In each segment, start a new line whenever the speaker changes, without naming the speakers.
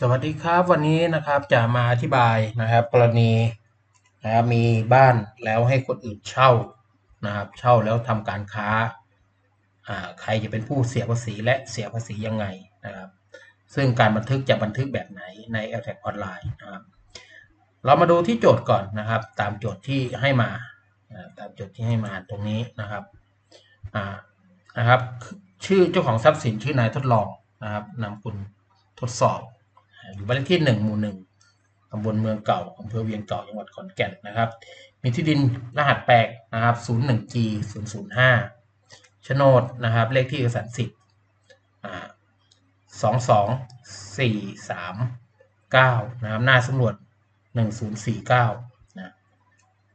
สวัสดีครับวันนี้นะครับจะมาอธิบายนะครับกรณีนะครับมีบ้านแล้วให้คนอื่นเช่านะครับเช่าแล้วทำการค้าอ่าใครจะเป็นผู้เสียภาษีและเสียภาษียังไงนะครับ ซึ่งการบันทึกจะบันทึกแบบไหนใน l t a ออนไลน์นะครับเรามาดูที่โจทย์ก่อนนะครับ ตามโจทย์ที่ให้มาอ่าตามโจทย์ที่ให้มาตรงนี้นะครับอ่านะครับ ชื่อเจ้าของทรัพย์สินชื่อนายทดลองนะครับนามคุณทดสอบ อยู่บ้านเลขที่หนึ่งหมู่หนึ่งตำบลเมืองเก่าอำเภอเวียงเก่าจังหวัดขอนแก่นนะครับ มีที่ดินรหัสแปลกนะครับ 01G 005โฉนดนะครับ เลขที่เอกสารสิทธิ์อ่า22439 นะครับ หน้าสำรวจ 1049 นะ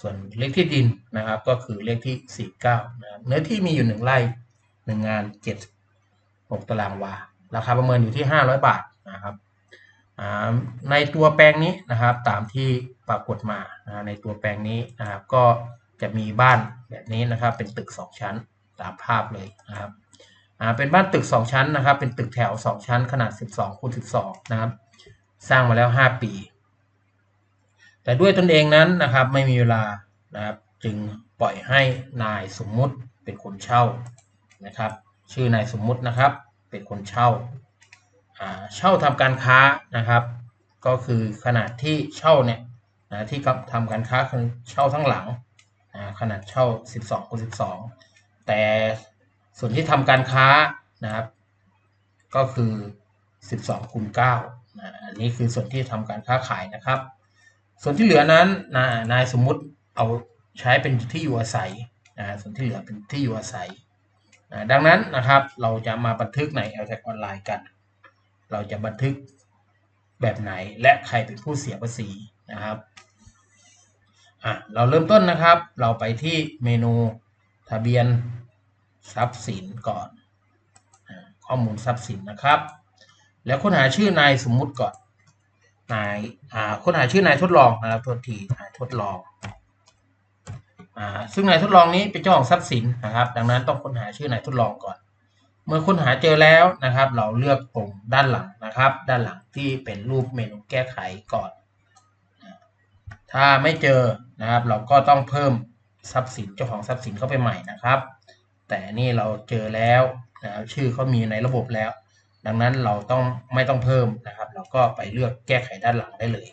ส่วนเลขที่ดินนะครับ ก็คือเลขที่ 49 นะครับ เนื้อที่มีอยู่ 1 ไร่ 1 งาน 76 ตารางวา ราคาประเมินอยู่ที่ 500 บาทนะครับ ในตัวแปลงนี้นะครับตามที่ปรากฏมาในตัวแปลงนี้นะครับก็จะมีบ้านแบบนี้นะครับ เป็นตึก 2 ชั้นตามภาพเลยนะครับเป็นบ้านตึก 2 ชั้นนะครับ เป็นตึกแถว 2 ชั้นขนาด 12คูณ12 นะครับ สร้างมาแล้ว 5 ปี แต่ด้วยตนเองนั้นนะครับไม่มีเวลานะครับจึงปล่อยให้นายสมมุติเป็นคนเช่านะครับ ชื่อนายสมมุตินะครับ เป็นคนเช่า เช่าทำการค้านะครับ ก็คือขนาดที่เช่าเนี่ยนะที่ทำการค้าคือเช่าทั้งหลังนะขนาดเช่า 12คูณ12 แต่ส่วนที่ทำการค้านะครับ ก็คือ 12คูณ9นะอันนี้คือส่วนที่ทำการค้าขายนะครับ ส่วนที่เหลือนั้นนะนายสมมุติเอาใช้เป็นที่อยู่อาศัยนะส่วนที่เหลือเป็นที่อยู่อาศัยนะดังนั้นนะครับเราจะมาบันทึกใน l t a g ออนไลน์กัน เราจะบันทึกแบบไหนและใครเป็นผู้เสียภาษีนะครับอะเราเริ่มต้นนะครับ เราไปที่เมนูทะเบียนทรัพย์สินก่อน ข้อมูลทรัพย์สินนะครับ แล้วค้นหาชื่อนายสมมุติก่อนนายอ่าค้นหาชื่อนายทดลองนะครับทษทีนายทดลองอ่าซึ่งนายทดลองนี้เป็นเจ้าของทรัพย์สินนะครับ ดังนั้นต้องค้นหาชื่อนายทดลองก่อน เมื่อค้นหาเจอแล้วนะครับ เราเลือกปุ่มด้านหลังนะครับ ด้านหลังที่เป็นรูปเมนูแก้ไขก่อน ถ้าไม่เจอนะครับ เราก็ต้องเพิ่มทรัพย์สินเจ้าของทรัพย์สินเข้าไปใหม่นะครับ แต่นี่เราเจอแล้วนะครับชื่อเขามีในระบบแล้ว ดังนั้นเราต้องไม่ต้องเพิ่มนะครับ เราก็ไปเลือกแก้ไขด้านหลังได้เลย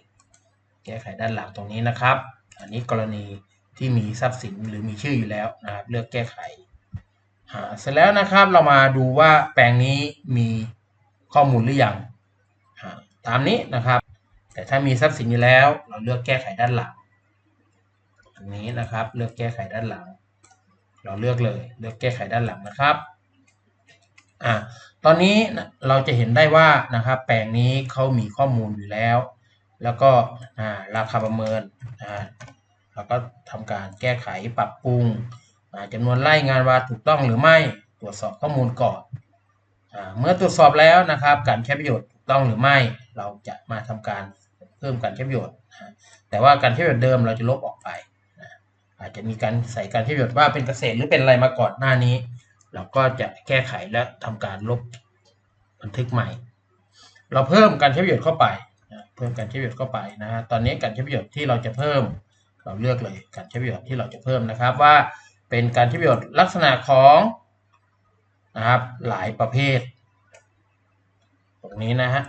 แก้ไขด้านหลังตรงนี้นะครับ อันนี้กรณีที่มีทรัพย์สินหรือมีชื่ออยู่แล้วนะครับ เลือกแก้ไข เสร็จแล้วนะครับเรามาดูว่าแปลงนี้มีข้อมูลหรือยังตามนี้นะครับ แต่ถ้ามีทรัพย์สินอยู่แล้ว เราเลือกแก้ไขด้านหลังอันนี้นะครับเลือกแก้ไขด้านหลัง เราเลือกเลยเลือกแก้ไขด้านหลังนะครับอ่าตอนนี้เราจะเห็นได้ว่านะครับแปลงนี้เขามีข้อมูลอยู่แล้ว แล้วก็ราคาประเมินอ่าเราก็ทำการแก้ไขปรับปรุง จำนวนไร่งานวาถูกต้องหรือไม่ตรวจสอบข้อมูลก่อนอเมื่อตรวจสอบแล้วนะครับ การใช้ประโยชน์ถูกต้องหรือไม่ เราจะมาทำการเพิ่มการใช้ประโยชน์ แต่ว่าการใช้ประโยชน์เดิมเราจะลบออกไป อาจจะมีการใส่การใช้ประโยชน์ว่าเป็นเกษตรหรือเป็นอะไรมาก่อนหน้านี้ เราก็จะแก้ไขและทำการลบบันทึกใหม่ เราเพิ่มการใช้ประโยชน์เข้าไปเพิ่มการใช้ประโยชน์เข้าไปนะฮะตอนนี้การใช้ประโยชน์ที่เราจะเพิ่ม เราเลือกเลยการใช้ประโยชน์ที่เราจะเพิ่มนะครับว่า เป็นการใช้ประโยชน์ลักษณะของนะครับหลายประเภท ตรงนี้นะฮะ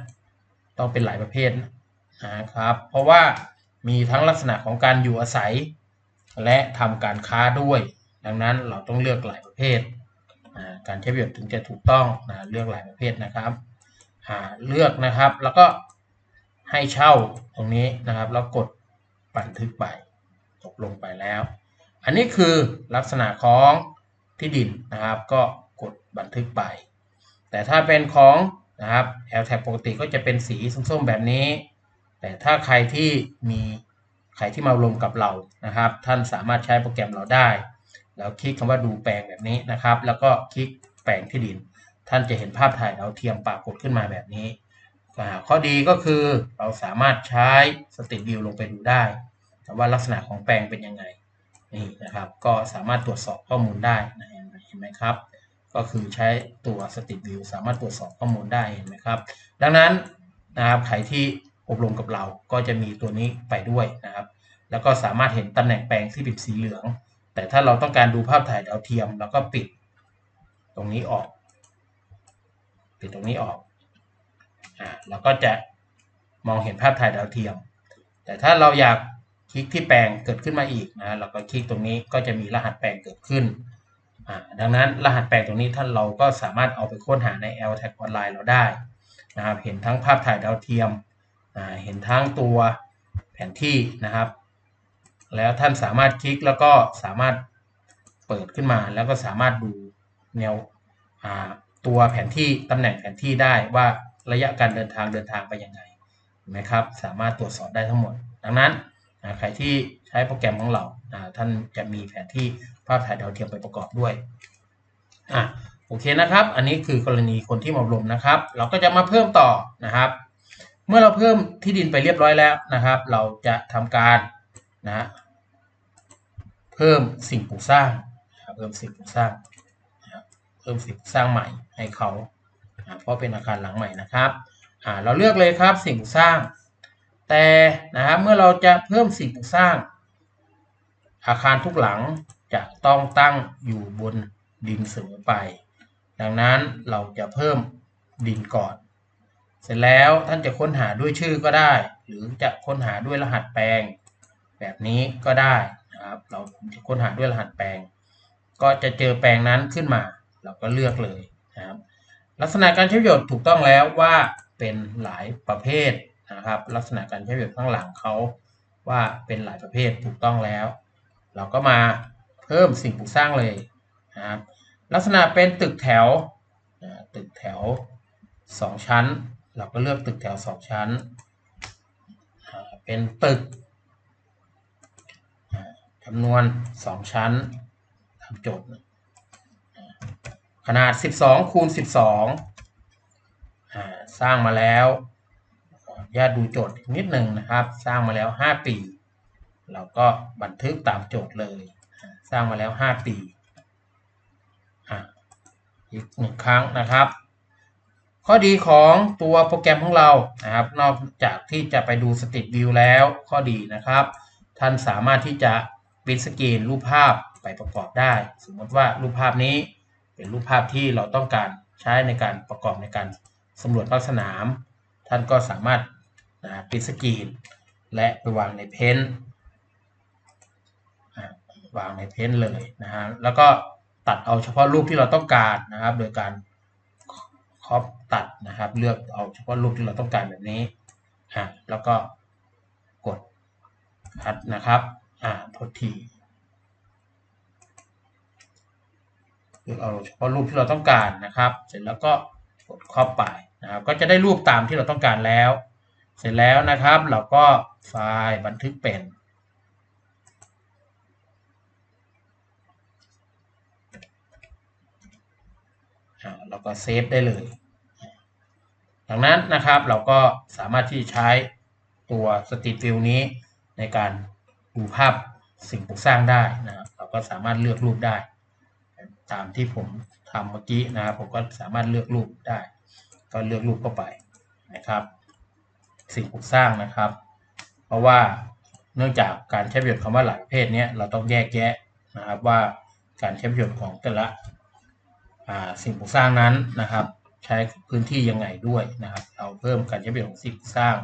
ต้องเป็นหลายประเภทนะครับ เพราะว่ามีทั้งลักษณะของการอยู่อาศัย และทำการค้าด้วย ดังนั้นเราต้องเลือกหลายประเภท การใช้ประโยชน์ถึงจะถูกต้องนะเลือกหลายประเภทนะครับเลือกนะครับแล้วก็ให้เช่าตรงนี้นะครับ แล้วกดบันทึกไปตกลงไปแล้ว อันนี้คือลักษณะของที่ดินนะครับก็กดบันทึกไป แต่ถ้าเป็นของนะครับ l t a g ปกติก็จะเป็นสีส้มๆแบบนี้ แต่ถ้าใครที่มีใครที่มาลงกับเรานะครับ ท่านสามารถใช้โปรแกรมเราได้ แล้วคลิกคำว่าดูแปลงแบบนี้นะครับ แล้วก็คลิกแปลงที่ดิน ท่านจะเห็นภาพถ่ายเราเทียมปรากฏขึ้นมาแบบนี้ข้อดีก็คือเราสามารถใช้สติวิวลงไปดูได้ว่าลักษณะของแปลงเป็นยังไง นี่นะครับ ก็สามารถตรวจสอบข้อมูลได้นะเห็นไหมครับ ก็คือใช้ตัว State View สามารถตรวจสอบข้อมูลได้เห็นไหมครับ ดังนั้นนะครับใครที่อบรมกับเราก็จะมีตัวนี้ไปด้วยนะครับ แล้วก็สามารถเห็นตำแหน่งแปลงที่เป็นสีเหลือง แต่ถ้าเราต้องการดูภาพถ่ายดาวเทียมเราก็ปิดตรงนี้ออก ปิดตรงนี้ออกอ่าเราก็จะมองเห็นภาพถ่ายดาวเทียม แต่ถ้าเราอยาก คลิกที่แปลงเกิดขึ้นมาอีกนะเราก็คลิกตรงนี้ก็จะมีรหัสแปลงเกิดขึ้นอ่าดังนั้นรหัสแปลงตรงนี้ท่านเราก็สามารถเอาไปค้นหาใน l t a g ออนไลน์เราได้นะครับเห็นทั้งภาพถ่ายดาวเทียมอ่าเห็นทั้งตัวแผนที่นะครับ แล้วท่านสามารถคลิกแล้วก็สามารถเปิดขึ้นมาแล้วก็สามารถดูแนวตัวแผนที่ตำแหน่งแผนที่ได้ว่าระยะการเดินทางเดินทางไปยังไงนะครับ สามารถตรวจสอบได้ทั้งหมด ดังนั้น ใครที่ใช้โปรแกรมของเราท่านจะมีแผนที่ภาพถ่ายดาวเทียมไปประกอบด้วยอะโอเคนะครับ อันนี้คือกรณีคนที่มาอบรมนะครับ เราก็จะมาเพิ่มต่อนะครับ เมื่อเราเพิ่มที่ดินไปเรียบร้อยแล้วนะครับ เราจะทำการนะเพิ่มสิ่งปลูกสร้างเพิ่มสิ่งปลูกสร้างเพิ่มสิ่งปลูกสร้างใหม่ให้เขาเพราะเป็นอาคารหลังใหม่นะครับเราเลือกเลยครับสิ่งปลูกสร้าง แต่นะครับเมื่อเราจะเพิ่มสิ่งปลูกสร้าง อาคารทุกหลังจะต้องตั้งอยู่บนดินเสมอไป ดังนั้นเราจะเพิ่มดินก่อน เสร็จแล้วท่านจะค้นหาด้วยชื่อก็ได้ หรือจะค้นหาด้วยรหัสแปลง แบบนี้ก็ได้นะครับเราจะค้นหาด้วยรหัสแปลง ก็จะเจอแปลงนั้นขึ้นมา เราก็เลือกเลยนะครับลักษณะการใช้ประโยชน์ถูกต้องแล้วว่าเป็นหลายประเภท นะครับ ลักษณะการใช้ประโยชน์ข้างหลังเขาว่าเป็นหลายประเภทถูกต้องแล้ว เราก็มาเพิ่มสิ่งปลูกสร้างเลยนะครับลักษณะเป็นตึกแถวตึกแถว 2 ชั้น เราก็เลือกตึกแถว 2 ชั้น เป็นตึกจำนวน 2 ชั้นทำโจทย์ขนาด 12คูณ12 สร้างมาแล้ว ญาตดูโจทย์นิดหนึ่งนะครับ สร้างมาแล้ว 5 ปี เราก็บันทึกตามโจทย์เลย สร้างมาแล้ว 5 ปีอีกหนึ่งครั้งนะครับ ข้อดีของตัวโปรแกรมของเรานะครับ นอกจากที่จะไปดูสติวิวแล้ว ข้อดีนะครับ ท่านสามารถที่จะปริ้นสกรีนรูปภาพไปประกอบได้ สมมติว่ารูปภาพนี้เป็นรูปภาพที่เราต้องการใช้ในการประกอบในการสำรวจภาคสนาม ท่านก็สามารถ นะปริ้นสกรีนและไปวางในเพนวางในเพนเลยนะฮะแล้วก็ตัดเอาเฉพาะรูปที่เราต้องการนะครับ โดยการครอปตัดนะครับ เลือกเอาเฉพาะรูปที่เราต้องการแบบนี้อ่าแล้วก็กดคัดนะครับอ่าทดทีเลือกเอาเฉพาะรูปที่เราต้องการนะครับ เสร็จแล้วก็กดครอปไปนะครับ ก็จะได้รูปตามที่เราต้องการแล้ว เสร็จแล้วนะครับเราก็ไฟล์บันทึกเป็น เราก็เซฟได้เลย ดังนั้นนะครับเราก็สามารถที่จะใช้ตัวสตรีทวิวนี้ในการดูภาพสิ่งปลูกสร้างได้นะครับเราก็สามารถเลือกรูปได้ ตามที่ผมทำเมื่อกี้นะครับผมก็สามารถเลือกรูปได้ ก็เลือกรูปเข้าไปนะครับ สิ่งปลูกสร้างนะครับ เพราะว่าเนื่องจากการใช้ประโยชน์คำว่าหลายประเภทนี้เราต้องแยกแยะนะครับว่าการใช้ประโยชน์ของแต่ละสิ่งปลูกสร้างนั้นนะครับ ใช้พื้นที่ยังไงด้วยนะครับ เราเพิ่มการใช้ประโยชน์ของสิ่งปลูกสร้าง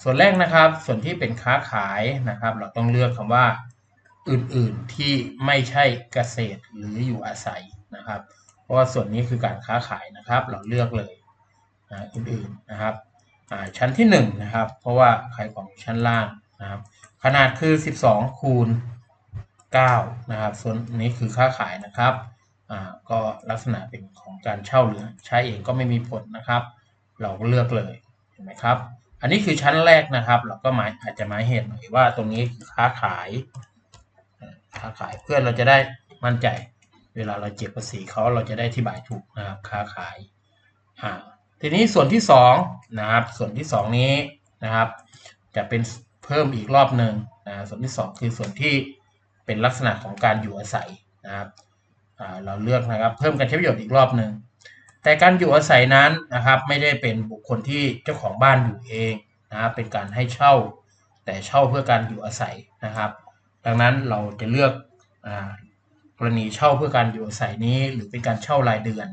ส่วนแรกนะครับ ส่วนที่เป็นค้าขายนะครับ เราต้องเลือกคำว่าอื่นๆที่ไม่ใช่เกษตรหรืออยู่อาศัยนะครับ เพราะว่าส่วนนี้คือการค้าขายนะครับ เราเลือกเลยอื่นๆนะครับ ชั้นที่1นะครับ เพราะว่าขายของชั้นล่างนะครับ ขนาดคือ 12 คูณ 9 นะครับ ส่วนนี้คือค้าขายนะครับอ่าก็ลักษณะเป็นของการเช่าหรือใช้เองก็ไม่มีผลนะครับ เราก็เลือกเลยเห็นไหมครับ อันนี้คือชั้นแรกนะครับ เราก็หมายอาจจะหมายเหตุหน่อยว่าตรงนี้คือค้าขายค้าขายเพื่อเราจะได้มั่นใจ เวลาเราเจ็บภาษีเขาเราจะได้ที่บายถูกนะครับค้าขายอ่า ทีนี้ส่วนที่2นะครับส่วนที่ 2 นี้นะครับ จะเป็นเพิ่มอีกรอบหนึ่งนะส่วนที่ 2 คือส่วนที่เป็นลักษณะของการอยู่อาศัยนะครับเราเลือกนะครับเพิ่มการใช้ประโยชน์อีกรอบหนึ่งแต่การอยู่อาศัยนั้นนะครับ ไม่ได้เป็นบุคคลที่เจ้าของบ้านอยู่เองนะครับเป็นการให้เช่า แต่เช่าเพื่อการอยู่อาศัยนะครับ ดังนั้นเราจะเลือกกรณีเช่าเพื่อการอยู่อาศัยนี้ หรือเป็นการเช่ารายเดือน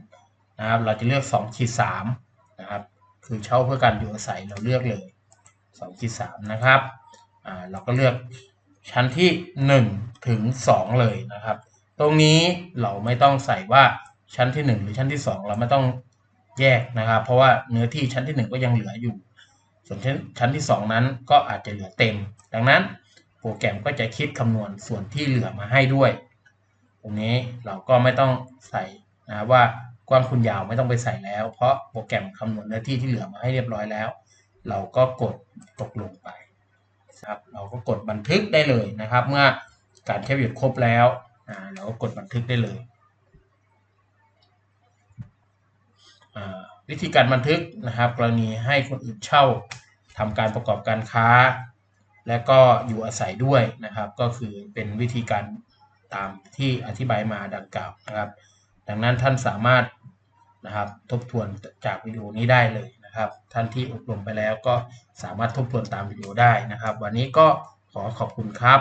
นะครับ เราจะเลือก2ขีด3 นะครับ คือเช่าเพื่อการอยู่อาศัยเราเลือกเลย2ขีด3นะครับเราก็เลือกชั้นที่ 1 ถึง 2 เลยนะครับ ตรงนี้เราไม่ต้องใส่ว่าชั้นที่ 1 หรือชั้นที่ 2 เราไม่ต้องแยกนะครับ เพราะว่าเนื้อที่ชั้นที่ 1 ก็ยังเหลืออยู่ ส่วนชั้นชั้นที่ 2 นั้นก็อาจจะเหลือเต็ม ดังนั้นโปรแกรมก็จะคิดคำนวณส่วนที่เหลือมาให้ด้วย ตรงนี้เราก็ไม่ต้องใส่นะว่า กว้างคูณยาวไม่ต้องไปใส่แล้ว เพราะโปรแกรมคำนวณเนื้อที่ที่เหลือมาให้เรียบร้อยแล้ว เราก็กดตกลงไปครับเราก็กดบันทึกได้เลยนะครับ เมื่อการแคปหยุดครบแล้วเราก็กดบันทึกได้เลย วิธีการบันทึกนะครับ กรณีให้คนอื่นเช่าทำการประกอบการค้า และก็อยู่อาศัยด้วยนะครับ ก็คือเป็นวิธีการตามที่อธิบายมาดังกล่าวนะครับ ดังนั้นท่านสามารถนะครับทบทวนจากวิดีโอนี้ได้เลยนะครับ ท่านที่อบรมไปแล้วก็สามารถทบทวนตามวิดีโอได้นะครับ วันนี้ก็ขอขอบคุณครับ